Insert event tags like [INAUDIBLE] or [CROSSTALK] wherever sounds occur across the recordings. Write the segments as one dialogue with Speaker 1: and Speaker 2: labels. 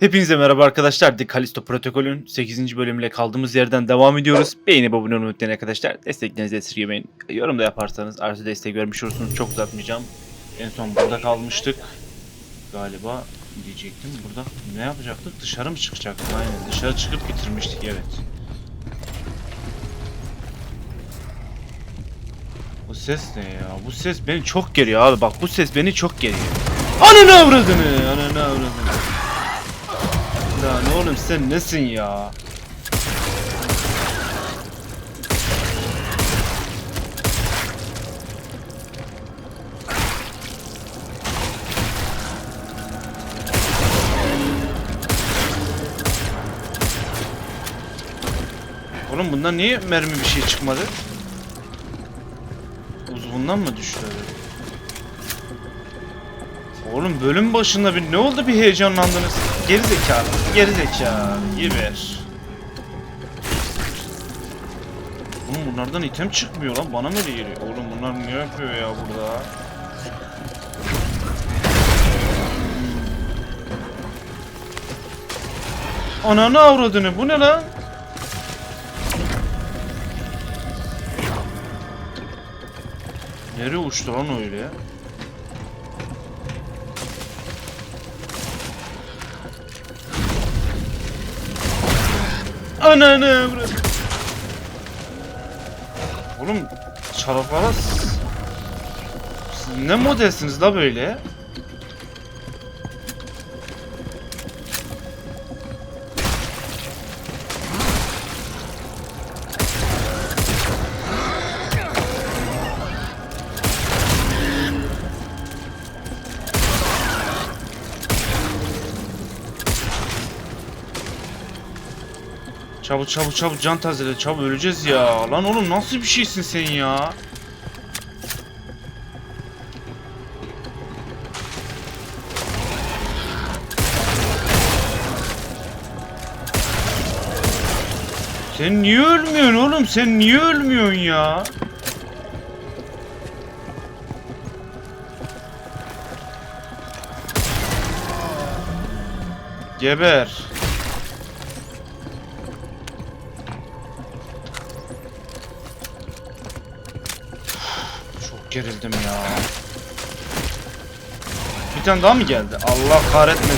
Speaker 1: Hepinize merhaba arkadaşlar. The Callisto Protokol'ün 8. bölümüyle kaldığımız yerden devam ediyoruz. Beğenip abone olmayı unutmayın arkadaşlar. Desteklerinizi esirgemeyin. Yorum da yaparsanız artı destek vermiş olursunuz. Çok uzatmayacağım. En son burada kalmıştık. Galiba diyecektim. Burada ne yapacaktık? Dışarı mı çıkacaktık? Aynen dışarı çıkıp bitirmiştik evet. Bu ses ne ya? Bu ses beni çok geriyor abi. Bak bu ses beni çok geriyor. Ananı avradını! Ananı avradını! Lan oğlum sen nesin ya? Oğlum bundan niye mermi bir şey çıkmadı? Uzvundan mı düştü acaba? Oğlum bölüm başında bir ne oldu bir heyecanlandınız? Geri zekalı, geri zekalı, geber. Oğlum bunlardan item çıkmıyor lan bana mı öyle geliyor? Oğlum bunlar ne yapıyor ya burada? Ananı avradını bu ne lan? Nereye uçtu lan öyle Ananı avradı. Oğlum çaraplara ne modelsiniz la böyle? Çabuk çabuk çabuk can tazele çabuk öleceğiz ya. Lan oğlum nasıl bir şeysin sen ya? Sen niye ölmüyorsun oğlum? Sen niye ölmüyorsun ya? Geber. Gerildim ya. Bir tane daha mı geldi? Allah kahretmesin.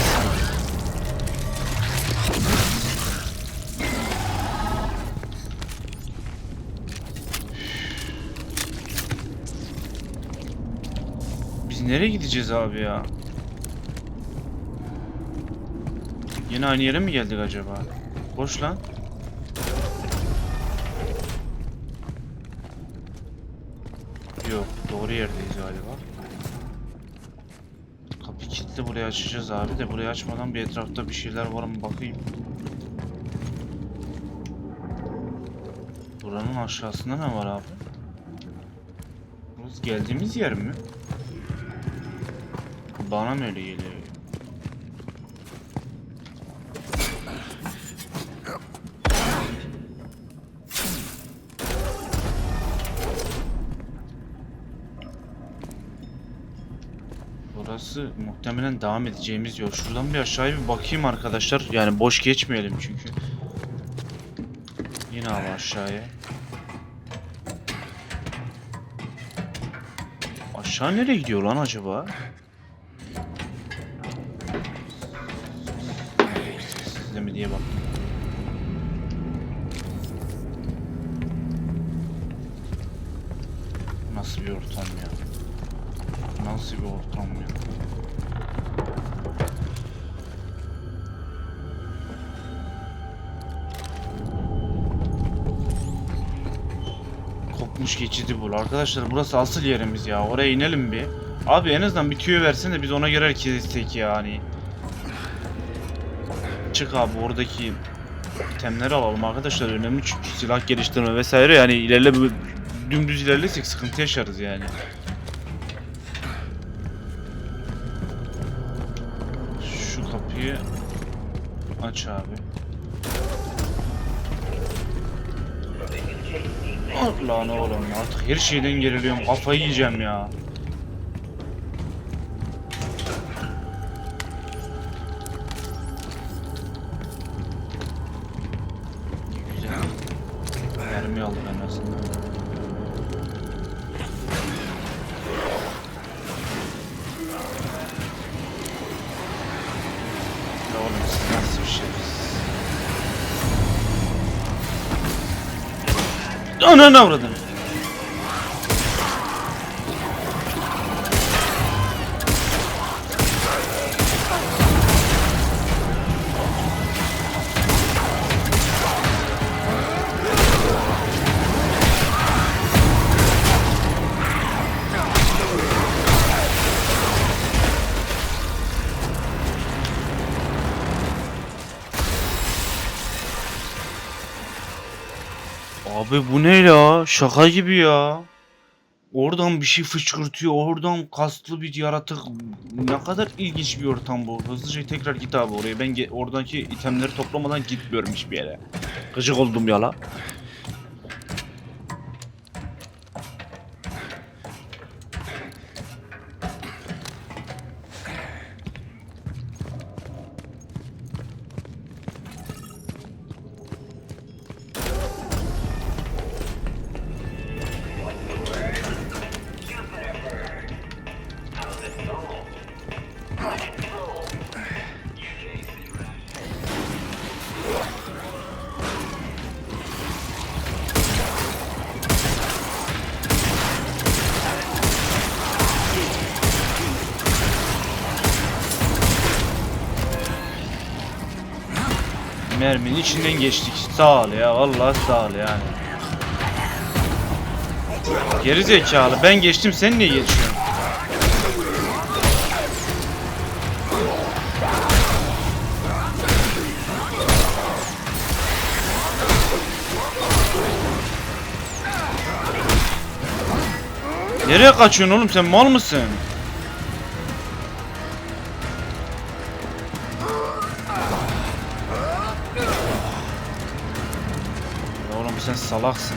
Speaker 1: Biz nereye gideceğiz abi ya? Yine aynı yere mi geldik acaba? Boş lan. Doğru yerdeyiz galiba. Kapı kilitli burayı açacağız abi de burayı açmadan bir etrafta bir şeyler var mı bakayım. Buranın aşağısında ne var abi? Burası geldiğimiz yer mi? Bana mı öyle geliyor? Burası muhtemelen devam edeceğimiz yol. Şuradan bir aşağıya bir bakayım arkadaşlar. Yani boş geçmeyelim çünkü. Yine abi aşağıya. Aşağı nereye gidiyor lan acaba? Sizde mi diye baktım. Nasıl bir ortam ya? Nasıl bir ortam ya? Kopmuş geçidi bul. Arkadaşlar burası asıl yerimiz ya. Oraya inelim bir. Abi en azından bir tüyo versin de biz ona göre hareket etsek yani. Çık abi oradaki itemleri alalım arkadaşlar. Önemli çünkü silah geliştirme vesaire yani ilerle dümdüz ilerlesek sıkıntı yaşarız yani. Şu kapıyı aç abi. Lan oğlum artık her şeyden geriliyorum. Kafayı yiyeceğim ya. Ananı avradın. Abi bu ne ya? Şaka gibi ya. Oradan bir şey fışkırtıyor. Oradan kaslı bir yaratık. Ne kadar ilginç bir ortam bu. Hızlıca tekrar git abi oraya. Ben oradaki itemleri toplamadan gitmiyorum hiçbir yere. Gıcık oldum ya la. Merminin içinden geçtik. Sağ ol ya. Vallahi sağ ol yani. Geri zekalı. Ben geçtim sen niye geçiyorsun? Nereye kaçıyorsun oğlum sen mal mısın? Oğlum sen salaksın.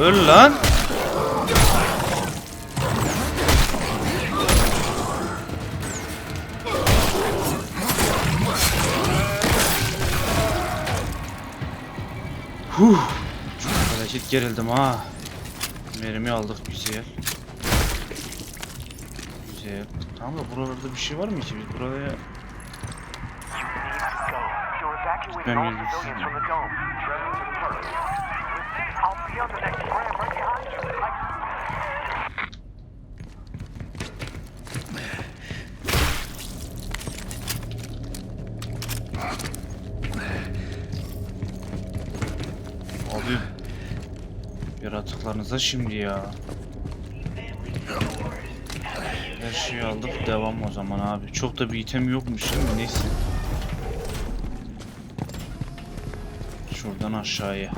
Speaker 1: Öl lan. Huh. Çok gerildim ha. Mermi aldık güzel. Güzel. Tamam da buralarda bir şey var mı ki? Biz buraya...
Speaker 2: Evacuate
Speaker 1: Yaratıklarınıza şimdi ya. Her şeyi aldık devam o zaman abi. Çok da bir item yokmuş değil mi? Neyse. Şuradan aşağıya.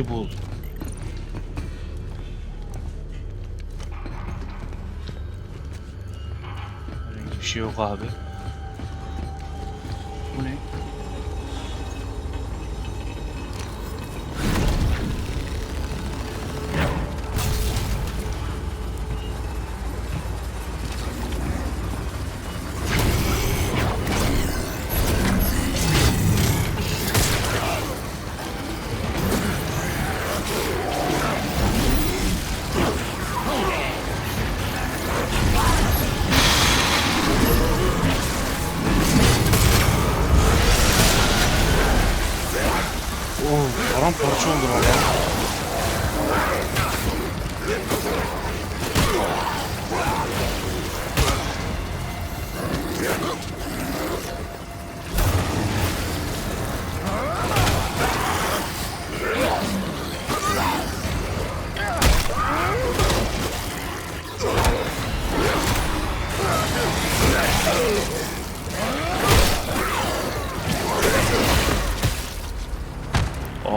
Speaker 1: Geçidi bul. Herhangi bir şey yok abi. Bu ne?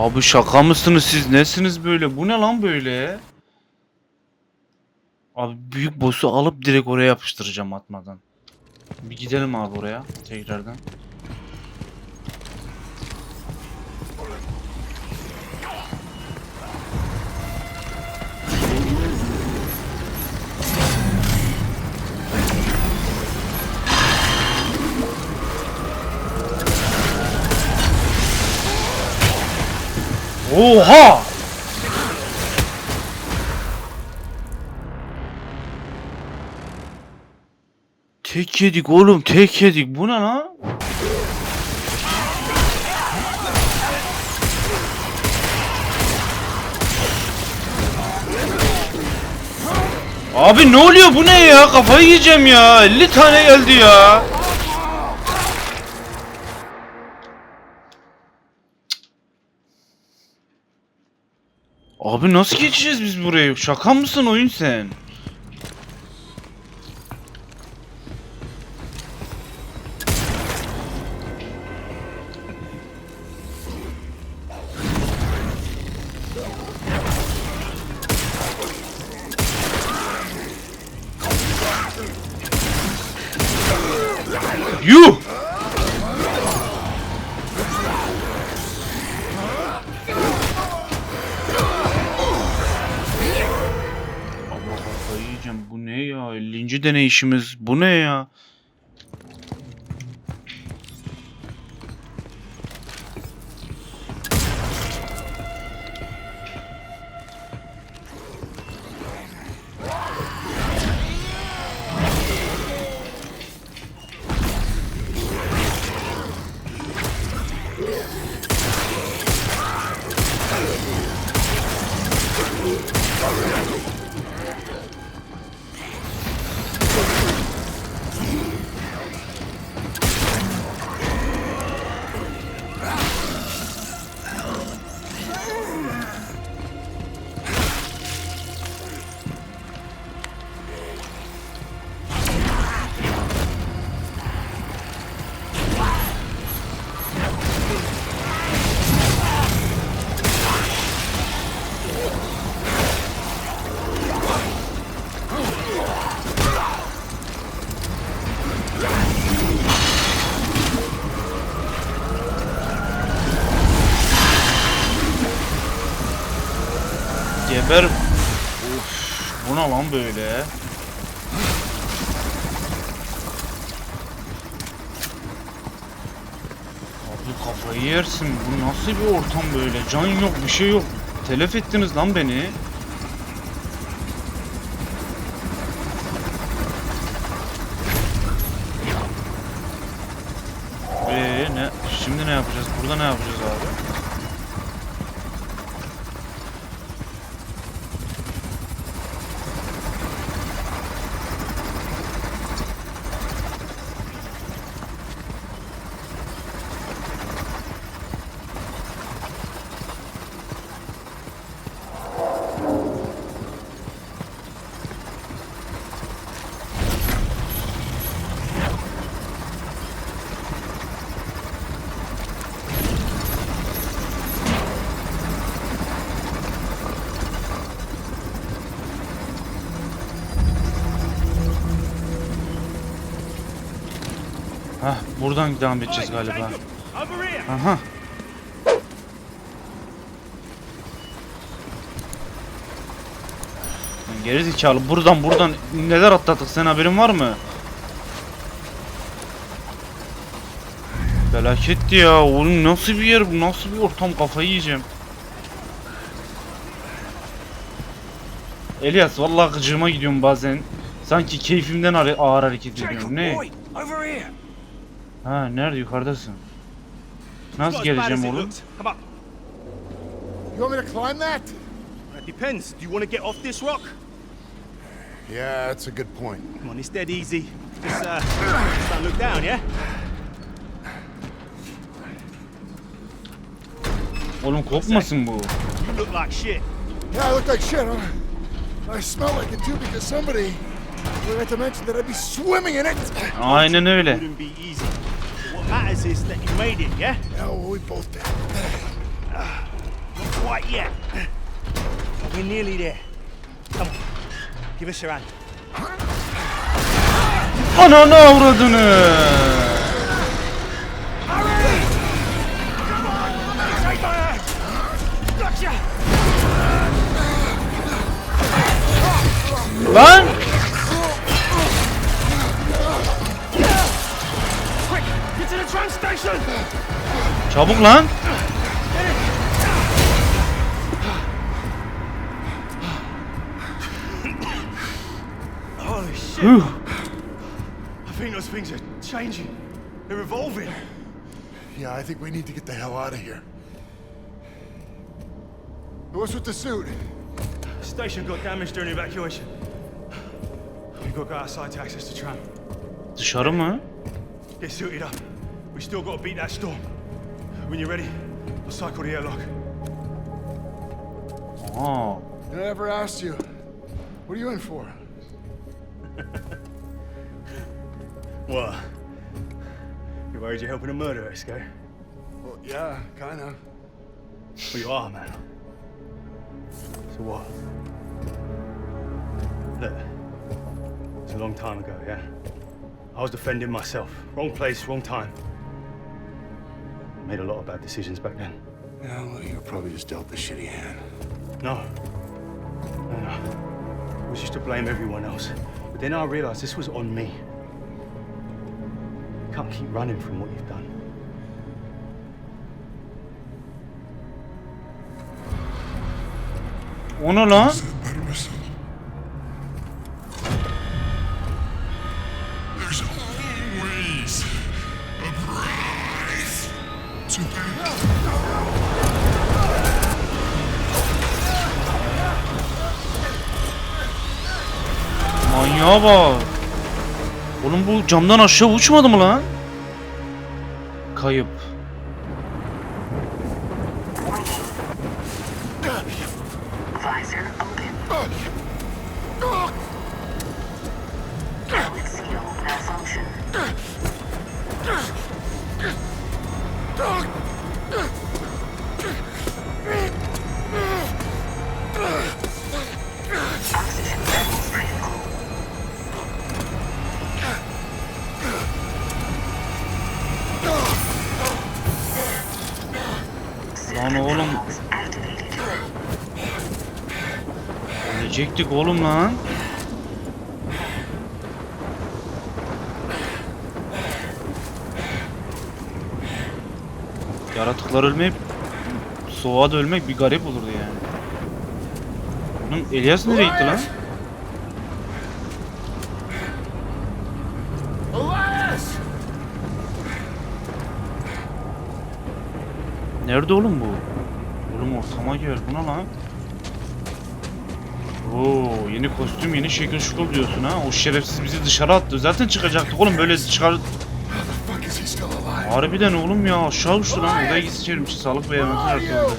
Speaker 1: Abi şaka mısınız siz? Nesiniz böyle? Bu ne lan böyle? Abi büyük boss'u alıp direkt oraya yapıştıracağım atmadan. Bir gidelim abi oraya tekrardan. Oha! Tek yedik oğlum tek yedik. Bu ne lan? Abi ne oluyor bu ne ya? Kafayı yiyeceğim ya. 50 tane geldi ya. Abi nasıl geçeceğiz biz buraya? Şaka mısın oyun sen? Yiyeceğim. Bu ne ya? 50. deneyişimiz. Bu ne ya? Böyle? Abi kafayı yersin. Bu nasıl bir ortam böyle? Can yok, bir şey yok. Telef ettiniz lan beni. Ee ne? Şimdi ne yapacağız? Burada ne yapacağız buradan devam edeceğiz galiba. Aha. Geri zekalı buradan buradan neler atlattık sen haberin var mı? Felaketti ya oğlum nasıl bir yer bu nasıl bir ortam kafayı yiyeceğim. Elias vallahi gıcığıma gidiyorum bazen. Sanki keyfimden ağır hareket ediyorum. Ne? Ha nerede yukarıdasın? Nasıl geleceğim oğlum?
Speaker 3: Come on.
Speaker 4: You want me to climb that?
Speaker 3: It depends. Do you want to get off this rock?
Speaker 4: Yeah, that's a good point.
Speaker 3: Come on, it's dead easy. Just uh, just don't look down, yeah?
Speaker 1: Oğlum kopmasın bu.
Speaker 3: You look like shit.
Speaker 4: Yeah, I look like shit, huh? I smell like it too because somebody forgot to mention that I'd be swimming in it.
Speaker 1: Aynen öyle.
Speaker 3: Wouldn't be easy. Matters is that you made it, yeah?
Speaker 4: Yeah, well, we both did.
Speaker 3: quite yet. But we're nearly there. Come on. Give us your hand.
Speaker 1: Ananı avradını. Çabuk lan.
Speaker 3: Holy shit!
Speaker 1: Huh.
Speaker 3: I think those things are changing. They're evolving.
Speaker 4: Yeah, I think we need to get the hell out of here. What's with the suit?
Speaker 3: Station got damaged during evacuation. We've got to go outside to access the tram.
Speaker 1: Dışarı mı?
Speaker 3: Get suited up. We still got to beat that storm. When you're ready, I'll cycle the airlock. Oh.
Speaker 1: Aa.
Speaker 4: I never asked you. What are you in for? [LAUGHS]
Speaker 3: What? You worried you're helping a murderer escape?
Speaker 4: Well, yeah, kind of.
Speaker 3: Well, you are, man. So what? Look, it's a long time ago, yeah? I was defending myself. Wrong place, wrong time. Made a lot of bad decisions back then.
Speaker 4: Yeah, well, you were probably just dealt the shitty hand.
Speaker 3: No. No, no. I was used to blame everyone else. But then I realized this was on me. You can't keep running from what you've done.
Speaker 1: O ne lan? Manyağa bak. Oğlum bu camdan aşağı uçmadı mı lan? Kayıp. Ölecektik oğlum lan. Yaratıklar ölmeyip soğuğa da ölmek bir garip olurdu yani. Oğlum Elias nereye gitti lan?
Speaker 4: Elias!
Speaker 1: Nerede oğlum bu? Oğlum ortama gel. Bu ne lan? Oo, yeni kostüm, yeni şekil şukul diyorsun ha. O şerefsiz bizi dışarı attı. Zaten çıkacaktık oğlum böyle çıkar... Harbiden oğlum ya aşağı uçtu lan. Odaya gitsin içerim. Sağlık yemek artırdı.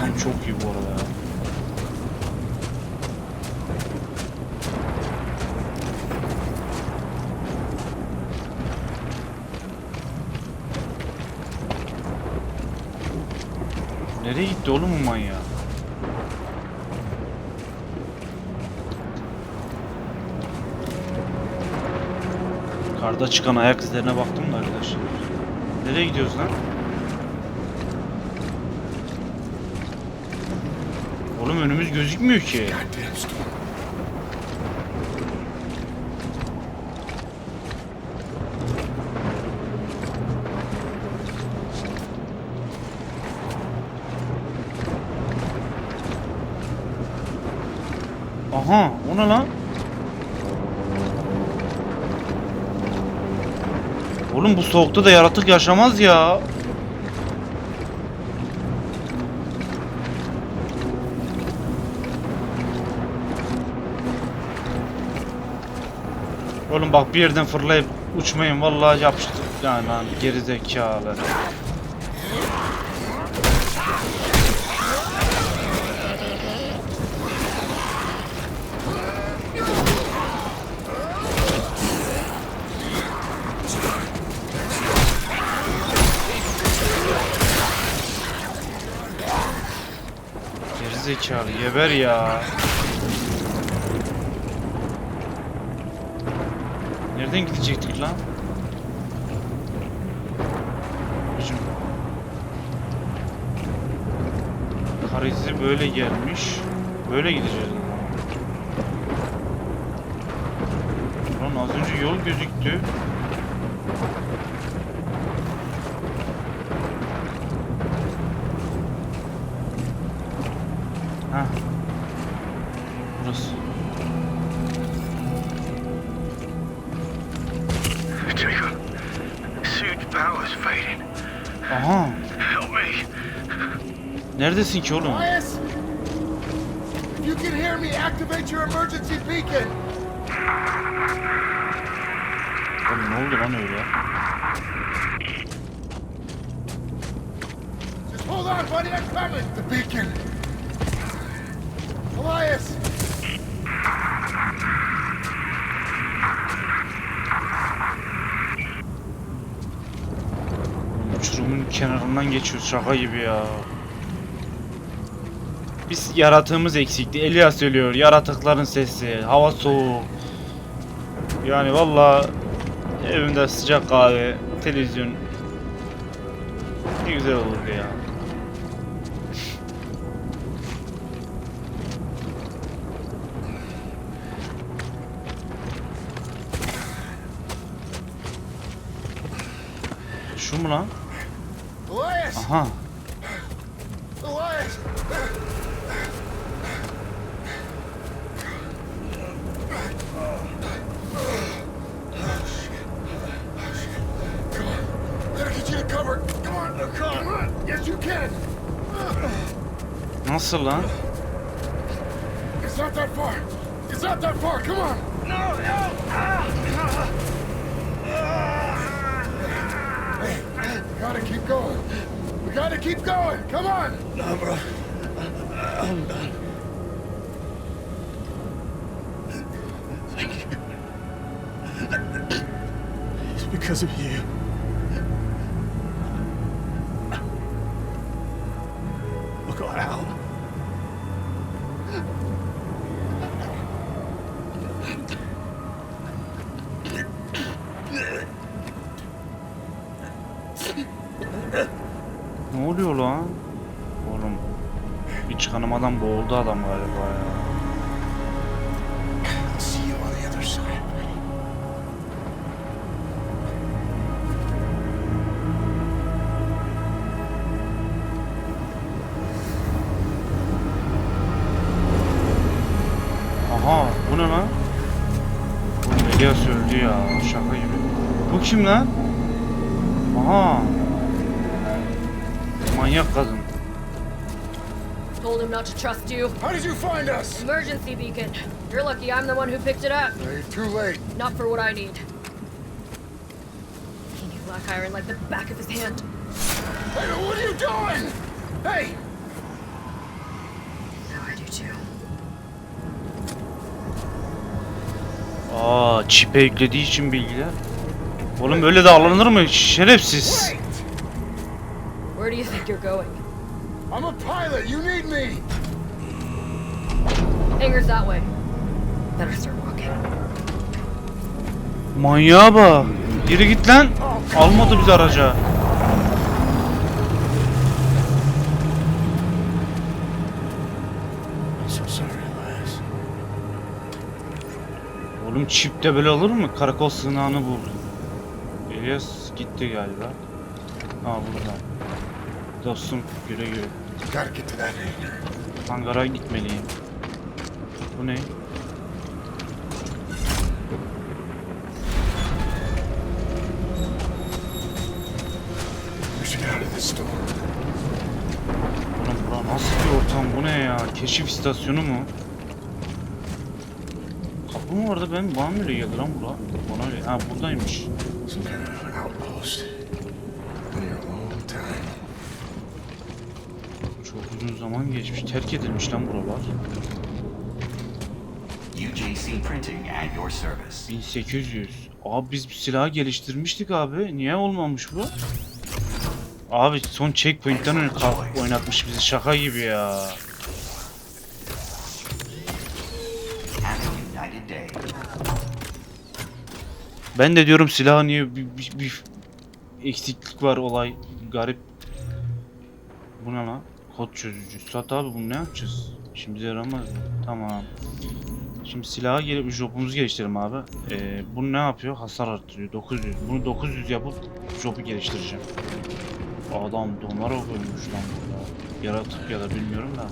Speaker 1: Tam çok iyi bu arada ya. Nereye gitti oğlum bu manyağı? Karda çıkan ayak izlerine baktım da arkadaşlar. Nereye gidiyoruz lan? Oğlum önümüz gözükmüyor ki. Aha o ne lan? Oğlum bu soğukta da yaratık yaşamaz ya. Oğlum bak bir yerden fırlayıp uçmayın vallahi yapıştık yani lan geri zekalı. geber ya. Nereden gidecektik lan? Bizim Karizi böyle gelmiş. Böyle gideceğiz. Lan az önce yol gözüktü. Burası.
Speaker 2: Jacob, suit power's fading.
Speaker 1: Aha.
Speaker 2: Help me.
Speaker 1: Neredesin ki oğlum?
Speaker 4: Elias! You can hear me, activate your emergency beacon!
Speaker 1: Oğlum ne oldu lan öyle?
Speaker 4: Just hold on, buddy, I'm coming! The beacon! Elias!
Speaker 1: Kenarından geçiyoruz şaka gibi ya. Biz yaratığımız eksikti. Elias söylüyor. Yaratıkların sesi. Hava soğuk. Yani valla evimde sıcak kahve, televizyon ne güzel olurdu ya. Şu mu lan? Aha. Nasıl lan?
Speaker 4: It's not that far. It's not that far. Come on. No, no. Hey, we gotta keep going. Gotta keep going. Come on.
Speaker 3: No, bro. I'm done. Thank you. It's because of you.
Speaker 1: Boğuldu adam galiba ya. Aha bu ne lan? Oğlum Elias öldü ya şaka gibi. Bu kim lan?
Speaker 5: Told him not to trust you.
Speaker 4: How did you find us?
Speaker 5: Emergency beacon. You're lucky I'm the one who picked it up.
Speaker 4: Hey, too late.
Speaker 5: Not for what I need. He knew Black Iron like the back of his hand.
Speaker 4: Hey, what are you doing? Hey!
Speaker 5: Now I do too.
Speaker 1: Aa çipe yüklediği için bilgiler. Oğlum öyle de alınır mı? Şerefsiz.
Speaker 4: Wait!
Speaker 5: Where do you think you're going?
Speaker 4: I'm a pilot. You need me.
Speaker 5: Hangar's that way. Better start walking.
Speaker 1: Manyağa bak. Yürü git lan. Almadı bizi araca.
Speaker 3: I'm so sorry, Elias.
Speaker 1: Oğlum çipte böyle olur mu? Karakol sığınağını buldu. Elias gitti galiba. Aa burada. Dostum güle güle.
Speaker 4: That hangar.
Speaker 1: Hangara gitmeliyim. Bu ne? Bura nasıl bir ortam bu ne ya? Keşif istasyonu mu? Kapı mı vardı ben? Bana mı geldi lan bura? Bana öyle. Ha buradaymış. uzun zaman geçmiş. Terk edilmiş lan buralar. 1800. Abi biz silah geliştirmiştik abi. Niye olmamış bu? Abi son checkpoint'ten önce oynatmış bizi. Şaka gibi ya. Ben de diyorum silah niye bir, bir, bir eksiklik var olay garip. Bu ne lan? Kod çözücü. Sat abi bunu ne yapacağız? Şimdi yaramaz mı? Tamam. Şimdi silaha gelip jobumuzu geliştirelim abi. Ee, bu ne yapıyor? Hasar arttırıyor. 900. Bunu 900 yapıp jobu geliştireceğim. Adam donar koymuş lan burada. Yaratık ya da bilmiyorum da.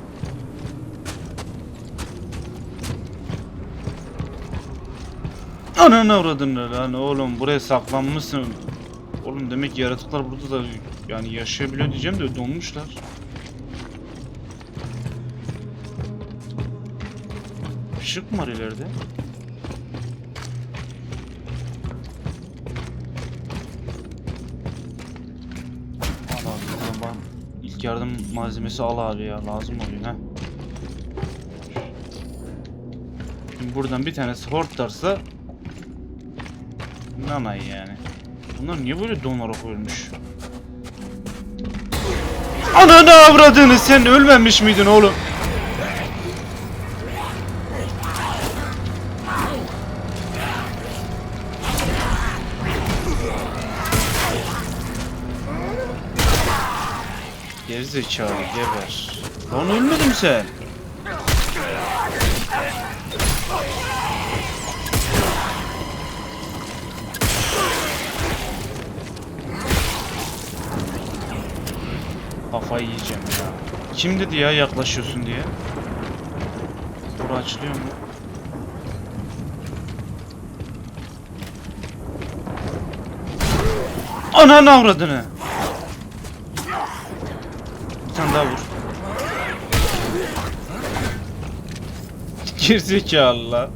Speaker 1: Ananı avradını lan oğlum buraya saklanmışsın. Oğlum demek ki yaratıklar burada da yani yaşayabiliyor diyeceğim de donmuşlar. Işık mı var ileride? Al abi tamam bak. İlk yardım malzemesi al abi ya lazım oluyor ha. Şimdi buradan bir tane sport derse Nanay yani. Bunlar niye böyle donarak ölmüş? Ananı avradını sen ölmemiş miydin oğlum? Gerizekalı geber. Lan ölmedin mi sen? Kafayı yiyeceğim ya. Kim dedi ya yaklaşıyorsun diye? Bura açılıyor mu? Ananı avradını. Bir tane daha vur. Gerizekalı la.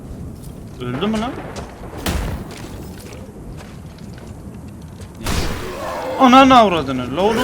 Speaker 1: Öldü mü lan? Ananı avradını. La oğlum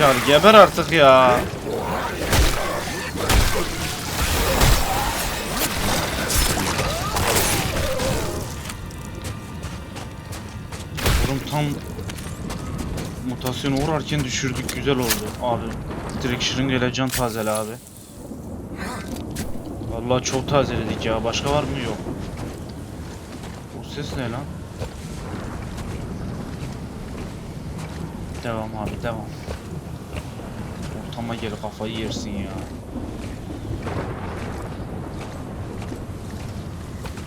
Speaker 1: oğlum. Geri zekalı geber artık ya. Oğlum tam mutasyona uğrarken düşürdük güzel oldu abi. Direkt şırıngayla can tazele abi. Vallahi çok tazeledik ya. Başka var mı? Yok. O ses ne lan? Devam abi devam. Ortama gel kafayı yersin ya.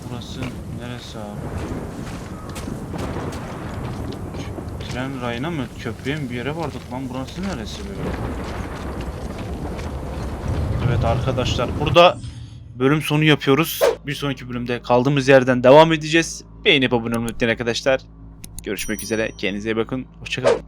Speaker 1: Burası neresi abi? Tren rayına mı? Köprüye mi bir yere vardık lan? Burası neresi böyle? Evet arkadaşlar burada bölüm sonu yapıyoruz. Bir sonraki bölümde kaldığımız yerden devam edeceğiz. Beğenip abone olmayı unutmayın arkadaşlar. Görüşmek üzere. Kendinize iyi bakın. Hoşçakalın.